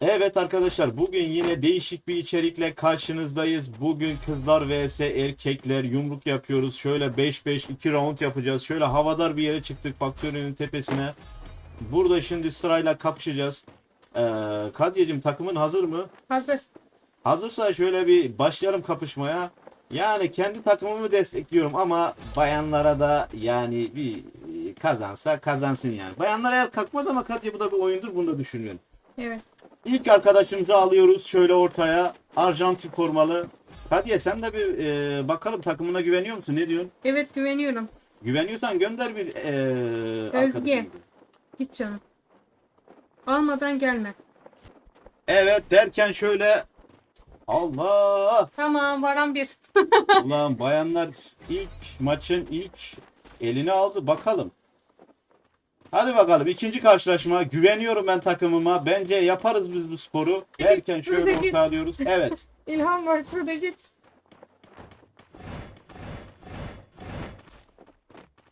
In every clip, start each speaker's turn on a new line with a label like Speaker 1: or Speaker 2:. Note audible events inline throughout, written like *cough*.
Speaker 1: Evet arkadaşlar bugün yine değişik bir içerikle karşınızdayız. Bugün kızlar vs erkekler yumruk yapıyoruz. Şöyle 5-5 2 round yapacağız. Şöyle havadar bir yere çıktık faktörünün tepesine. Burada şimdi sırayla kapışacağız. Ee, Kadiyeciğim takımın hazır mı?
Speaker 2: Hazır.
Speaker 1: Hazırsa şöyle bir başlayalım kapışmaya. Yani kendi takımımı destekliyorum ama bayanlara da yani bir kazansa kazansın yani. Bayanlara el kalkmaz ama Kadiye bu da bir oyundur bunu da düşünmeyin.
Speaker 2: Evet.
Speaker 1: İlk arkadaşımızı alıyoruz şöyle ortaya. Arjantin formalı. Kadiye sen de bir e, bakalım takımına güveniyor musun? Ne diyorsun?
Speaker 2: Evet güveniyorum.
Speaker 1: Güveniyorsan gönder bir e, arkadaşını.
Speaker 2: Git canım. Almadan gelme.
Speaker 1: Evet derken şöyle Allah
Speaker 2: Tamam varan bir. *laughs*
Speaker 1: Ulan bayanlar ilk maçın ilk elini aldı bakalım. Hadi bakalım ikinci karşılaşma güveniyorum ben takımıma. Bence yaparız biz bu sporu. Derken şöyle orta alıyoruz. Evet. *laughs*
Speaker 2: İlham var şurada git.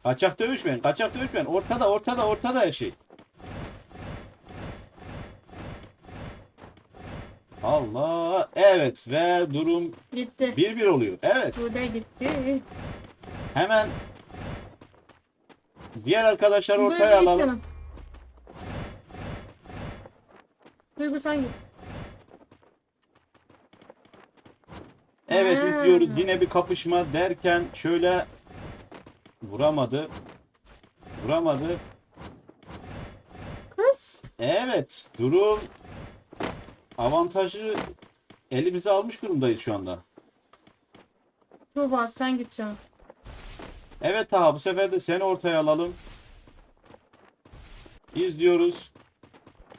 Speaker 1: Kaçak dövüşmeyin. Kaçak dövüşmeyin. Ortada ortada ortada her şey. Allah. Evet ve durum
Speaker 2: Gitti.
Speaker 1: 1-1 oluyor. Evet.
Speaker 2: Sude gitti.
Speaker 1: Hemen diğer arkadaşlar
Speaker 2: Duygu
Speaker 1: ortaya
Speaker 2: git
Speaker 1: alalım.
Speaker 2: canım. Duygu sen git.
Speaker 1: Evet
Speaker 2: Hmm.
Speaker 1: izliyoruz yine bir kapışma derken şöyle vuramadı. Vuramadı.
Speaker 2: Kız.
Speaker 1: Evet durum avantajı elimize almış durumdayız şu anda.
Speaker 2: Tuğba sen git canım.
Speaker 1: Evet Taha bu sefer de seni ortaya alalım. İzliyoruz.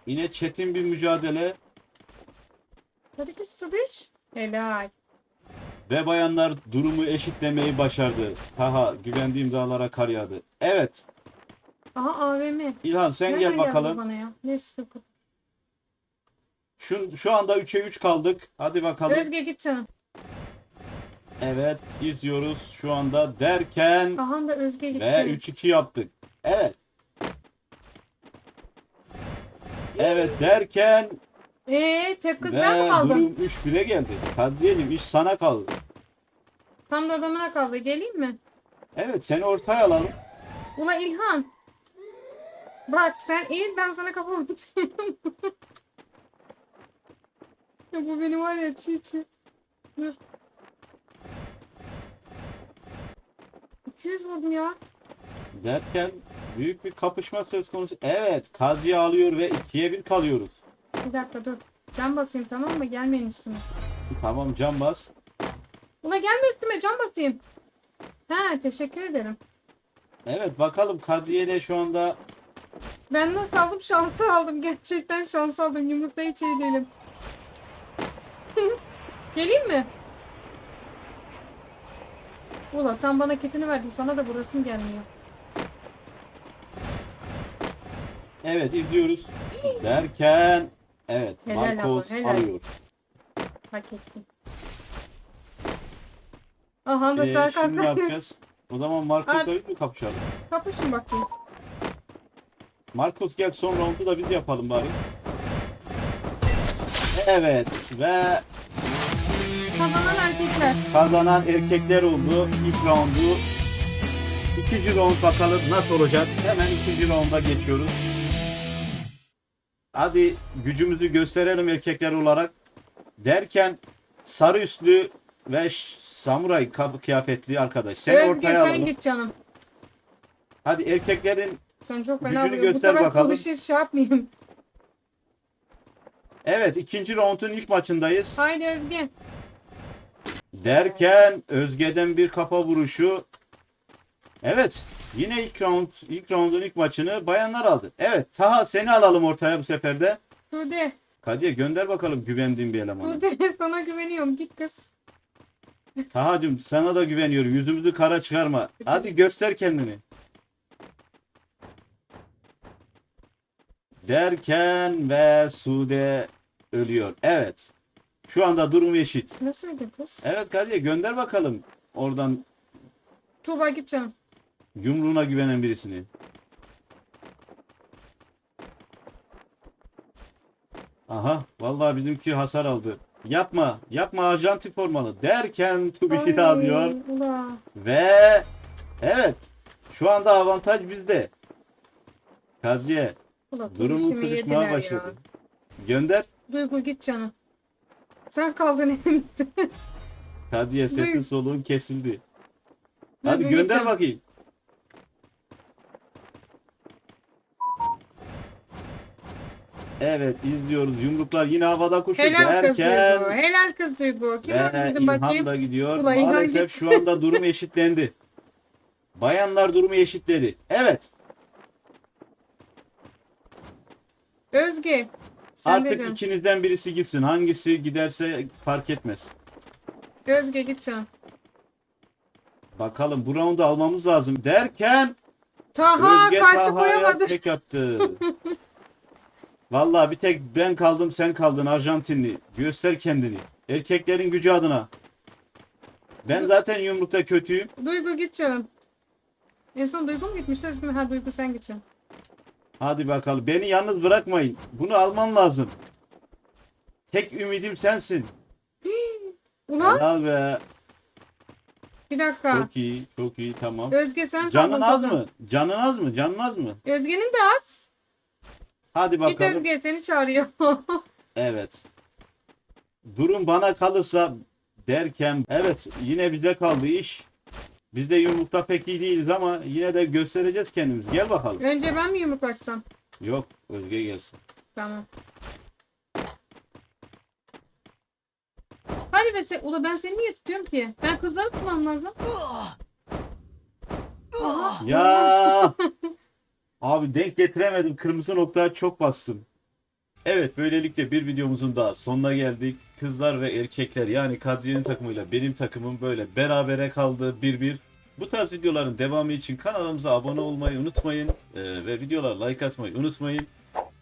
Speaker 1: Yine çetin bir mücadele
Speaker 2: Hadi kız Tubiş. Helal.
Speaker 1: ve bayanlar durumu eşitlemeyi başardı. Taha güvendiğim dağlara kar yağdı. Evet
Speaker 2: Aha AVM.
Speaker 1: İlhan sen
Speaker 2: Nereden
Speaker 1: gel bakalım.
Speaker 2: Bana ya.
Speaker 1: Şu, şu anda 3'e 3 kaldık. Hadi bakalım.
Speaker 2: Özge git canım.
Speaker 1: Evet izliyoruz şu anda derken
Speaker 2: Aha da Özge gitti.
Speaker 1: ve 3-2 yaptık. Evet. Evet derken
Speaker 2: Eee tek kız
Speaker 1: ve
Speaker 2: ben mi kaldım?
Speaker 1: durum 3-1'e geldi. Kadriyelim iş sana kaldı.
Speaker 2: Tam da adamına kaldı. Geleyim mi?
Speaker 1: Evet seni ortaya alalım.
Speaker 2: Ula İlhan. Bak sen eğil ben sana kafamı atayım. *laughs* ya bu benim var ya çiğ çiğ. Dur. 200 vurdum ya.
Speaker 1: Derken büyük bir kapışma söz konusu. Evet Kadriye alıyor ve 2'ye 1 kalıyoruz.
Speaker 2: Bir dakika dur. Can basayım tamam mı? Gelmeyin üstüme.
Speaker 1: Tamam can bas.
Speaker 2: Ula gelme üstüme can basayım. Ha teşekkür ederim.
Speaker 1: Evet bakalım Kadriye ile şu anda
Speaker 2: Ben nasıl aldım şansı aldım. Gerçekten şans aldım. Yumrukta hiç iyi değilim. *laughs* Geleyim mi? Ula sen bana kitini verdin. Sana da burasım gelmiyor.
Speaker 1: evet izliyoruz. Derken evet
Speaker 2: Helal
Speaker 1: Marcos
Speaker 2: ama, helal.
Speaker 1: alıyor.
Speaker 2: Hak ettim. Aha
Speaker 1: Ee,
Speaker 2: Serkan
Speaker 1: şimdi ne yapacağız? O zaman Marcos'la biz mi kapışalım?
Speaker 2: kapışın bakayım.
Speaker 1: Marcos gel son roundu da biz yapalım bari. Evet ve
Speaker 2: Kazanan erkekler.
Speaker 1: kazanan erkekler oldu. İlk roundu. İkinci round bakalım nasıl olacak. Hemen ikinci rounda geçiyoruz. Hadi gücümüzü gösterelim erkekler olarak. Derken sarı üstlü ve samuray kıyafetli arkadaş. Seni
Speaker 2: Özge
Speaker 1: ortaya
Speaker 2: sen
Speaker 1: alalım.
Speaker 2: git canım.
Speaker 1: Hadi erkeklerin
Speaker 2: Sen çok
Speaker 1: Gücünü
Speaker 2: fena. Bu
Speaker 1: göster
Speaker 2: sefer
Speaker 1: bakalım.
Speaker 2: konuşur şey yapmayayım.
Speaker 1: evet ikinci roundun ilk maçındayız.
Speaker 2: Haydi Özge.
Speaker 1: Derken Özge'den bir kafa vuruşu. Evet. Yine ilk round, ilk roundun ilk maçını bayanlar aldı. Evet. Taha seni alalım ortaya bu sefer de.
Speaker 2: Sude.
Speaker 1: Kadir gönder bakalım güvendiğin bir elemanı.
Speaker 2: Sude *laughs* sana güveniyorum. Git kız.
Speaker 1: Taha'cığım sana da güveniyorum. Yüzümüzü kara çıkarma. Hadi göster kendini. Derken ve Sude ölüyor. Evet. Şu anda durum eşit.
Speaker 2: Söyledin kız?
Speaker 1: Evet Kadir gönder bakalım. Oradan
Speaker 2: Tuğba git canım.
Speaker 1: yumruğuna güvenen birisini. Aha vallahi bizimki hasar aldı. Yapma yapma Arjantin formalı derken Tubi de alıyor.
Speaker 2: Ay, Ula.
Speaker 1: Ve evet şu anda avantaj bizde.
Speaker 2: Ula
Speaker 1: durumun
Speaker 2: Tuğçe'mi
Speaker 1: sıkışmaya
Speaker 2: yediler
Speaker 1: başladı.
Speaker 2: ya.
Speaker 1: Gönder.
Speaker 2: Duygu git canım. Sen kaldın elimde.
Speaker 1: Kaziye *laughs* sesin
Speaker 2: Buyur.
Speaker 1: soluğun kesildi. Hadi
Speaker 2: Duygu,
Speaker 1: gönder
Speaker 2: canım.
Speaker 1: bakayım. Evet izliyoruz. Yumruklar yine havada kuşu
Speaker 2: Helal kız
Speaker 1: derken
Speaker 2: Duygu. Helal kız Duygu. Kim
Speaker 1: ve
Speaker 2: öldürdü
Speaker 1: İlhan
Speaker 2: bakayım?
Speaker 1: da gidiyor.
Speaker 2: Ulan İlhan
Speaker 1: Maalesef
Speaker 2: gitti.
Speaker 1: şu anda durum *laughs* eşitlendi. Bayanlar durumu eşitledi. Evet
Speaker 2: Özge. Sen
Speaker 1: artık
Speaker 2: canım.
Speaker 1: ikinizden birisi gitsin. Hangisi giderse fark etmez.
Speaker 2: Özge git canım.
Speaker 1: Bakalım bu roundu almamız lazım derken
Speaker 2: Taha
Speaker 1: Özge
Speaker 2: karşı
Speaker 1: Taha'ya
Speaker 2: koyamadı.
Speaker 1: tek attı. *laughs* Vallahi bir tek ben kaldım sen kaldın Arjantinli. Göster kendini. Erkeklerin gücü adına. Ben zaten yumrukta kötüyüm.
Speaker 2: Duygu git canım. En son Duygu mu gitmişti? Özgür? Ha Duygu sen git canım.
Speaker 1: Hadi bakalım. Beni yalnız bırakmayın. Bunu alman lazım. Tek ümidim sensin. *gasps*
Speaker 2: Ulan
Speaker 1: Helal be.
Speaker 2: bir dakika.
Speaker 1: Çok iyi. Çok iyi. Tamam.
Speaker 2: Özge sen
Speaker 1: Canın
Speaker 2: kaldın
Speaker 1: az
Speaker 2: kızım.
Speaker 1: mı? Canın az mı? Canın az mı?
Speaker 2: Özge'nin de az.
Speaker 1: Hadi
Speaker 2: Git
Speaker 1: bakalım.
Speaker 2: Özge seni çağırıyor. *laughs*
Speaker 1: Evet. Durum bana kalırsa derken evet yine bize kaldı iş. Biz de yumrukta pek iyi değiliz ama yine de göstereceğiz kendimizi. Gel bakalım.
Speaker 2: Önce ben mi yumruklaşsam?
Speaker 1: Yok Özge gelsin.
Speaker 2: Tamam. Hadi be sen, ula ben seni niye tutuyorum ki? Ben kızları tutmam lazım. Aha.
Speaker 1: Ya *laughs* abi denk getiremedim. Kırmızı noktaya çok bastım. Evet böylelikle bir videomuzun daha sonuna geldik. Kızlar ve erkekler yani Kadriye'nin takımıyla benim takımım böyle berabere kaldı 1-1. Bu tarz videoların devamı için kanalımıza abone olmayı unutmayın. Ee, ve videolara like atmayı unutmayın.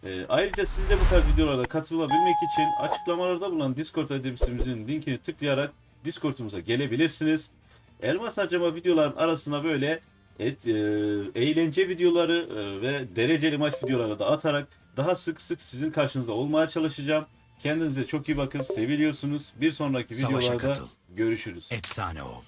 Speaker 1: Ee, ayrıca siz de bu tarz videolara katılabilmek için açıklamalarda bulunan Discord adresimizin linkini tıklayarak Discord'umuza gelebilirsiniz. Elmas harcama videoların arasına böyle et, e, eğlence videoları e, ve dereceli maç videoları da atarak daha sık sık sizin karşınızda olmaya çalışacağım. Kendinize çok iyi bakın. Seviliyorsunuz. Bir sonraki
Speaker 3: Savaşa
Speaker 1: videolarda
Speaker 3: katıl.
Speaker 1: görüşürüz.
Speaker 3: Efsane ol.